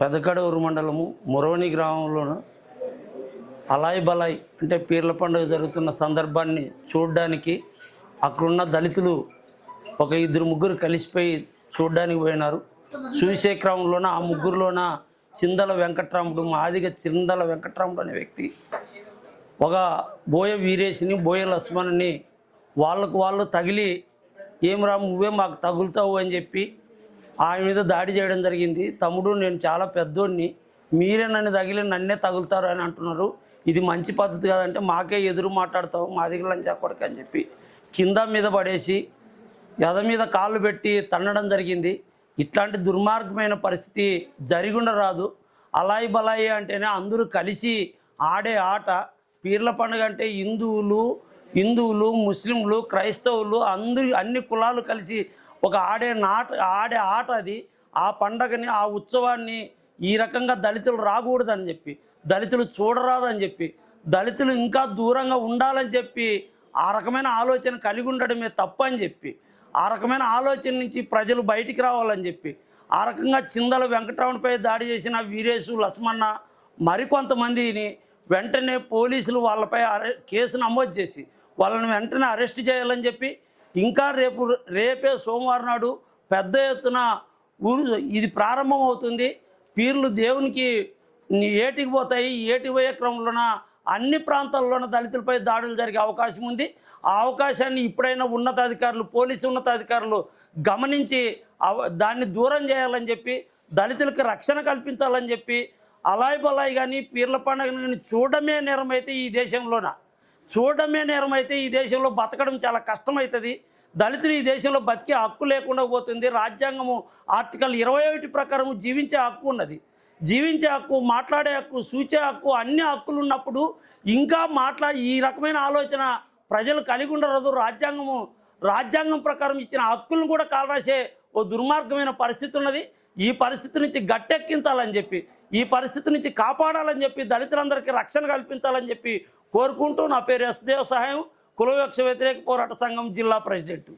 పెదకడూరు మండలము మురవణి గ్రామంలోను అలాయ్ బలాయ్ అంటే పీర్ల పండుగ జరుగుతున్న సందర్భాన్ని చూడడానికి అక్కడున్న దళితులు ఒక ఇద్దరు ముగ్గురు కలిసిపోయి చూడడానికి పోయినారు. చూసే క్రమంలోన ఆ ముగ్గురులోన చిందల వెంకట్రాముడు మాదిగ చిందల వెంకట్రాముడు అనే వ్యక్తి ఒక బోయ వీరేష్ని బోయ లక్ష్మణ్ని వాళ్ళకు వాళ్ళు తగిలి ఏం రా నువ్వే మాకు తగులుతావు అని చెప్పి ఆమె మీద దాడి చేయడం జరిగింది. తమ్ముడు నేను చాలా పెద్దోడిని. మీరే నన్ను తగిలి నన్నే తగులుతారు అని అంటున్నారు. ఇది మంచి పద్ధతి కాదంటే మాకే ఎదురు మాట్లాడతావు మా దగ్గర లంచా కొడుకు అని చెప్పి కింద మీద పడేసి ఎద మీద కాళ్ళు పెట్టి తన్నడం జరిగింది. ఇట్లాంటి దుర్మార్గమైన పరిస్థితి జరిగుండ రాదు. అలాయి బలాయి అంటేనే అందరూ కలిసి ఆడే ఆట. పీర్ల పండుగ అంటే హిందువులు హిందువులు ముస్లింలు క్రైస్తవులు అందరూ అన్ని కులాలు కలిసి ఒక ఆడే నాట ఆడే ఆట అది. ఆ పండగని ఆ ఉత్సవాన్ని ఈ రకంగా దళితులు రాకూడదని చెప్పి దళితులు చూడరాదని చెప్పి దళితులు ఇంకా దూరంగా ఉండాలని చెప్పి ఆ రకమైన ఆలోచన కలిగి ఉండడమే తప్పు అని చెప్పి ఆ రకమైన ఆలోచన నుంచి ప్రజలు బయటికి రావాలని చెప్పి ఆ రకంగా చిందల వెంకటరమణపై దాడి చేసిన వీరేశు లక్ష్మణ మరికొంతమందిని వెంటనే పోలీసులు వాళ్ళపై కేసు నమోదు చేసి వాళ్ళని వెంటనే అరెస్ట్ చేయాలని చెప్పి ఇంకా రేపు రేపే సోమవారం నాడు పెద్ద ఎత్తున ఊరు ఇది ప్రారంభం అవుతుంది పీర్లు దేవునికి ఏటికి పోతాయి? ఏటికి పోయే క్రమంలోన అన్ని ప్రాంతాల్లోన దళితులపై దాడులు జరిగే అవకాశం ఉంది. ఆ అవకాశాన్ని ఇప్పుడైనా ఉన్నతాధికారులు పోలీసు ఉన్నతాధికారులు గమనించి అవ- దాన్ని దూరం చేయాలని చెప్పి దళితులకు రక్షణ కల్పించాలని చెప్పి అలాయ్ బలాయి కానీ పీర్ల పండుగ కానీ చూడమే నేరమైతే ఈ దేశంలోన. చూడమే నేరమైతే ఈ దేశంలో బతకడం చాలా కష్టమవుతుంది దళితులు ఈ దేశంలో బతికే హక్కు లేకుండా పోతుంది. రాజ్యాంగము ఆర్టికల్ ఇరవై ఒకటి ప్రకారం జీవించే హక్కు ఉన్నది. జీవించే హక్కు మాట్లాడే హక్కు సూచే హక్కు అన్ని హక్కులు ఉన్నప్పుడు ఇంకా మాట్లా ఈ రకమైన ఆలోచన ప్రజలు కలిగి ఉండరాదు. రాజ్యాంగము రాజ్యాంగం ప్రకారం ఇచ్చిన హక్కులను కూడా కాలరాసే ఓ దుర్మార్గమైన పరిస్థితి ఉన్నది. ఈ పరిస్థితి నుంచి గట్టెక్కించాలని చెప్పి ఈ పరిస్థితి నుంచి కాపాడాలని చెప్పి దళితులందరికీ రక్షణ కల్పించాలని చెప్పి కోరుకుంటూ నా పేరు ఎస్దేవ్ సహాయం కులవక్ష వ్యతిరేక పోరాట సంఘం జిల్లా ప్రెసిడెంట్.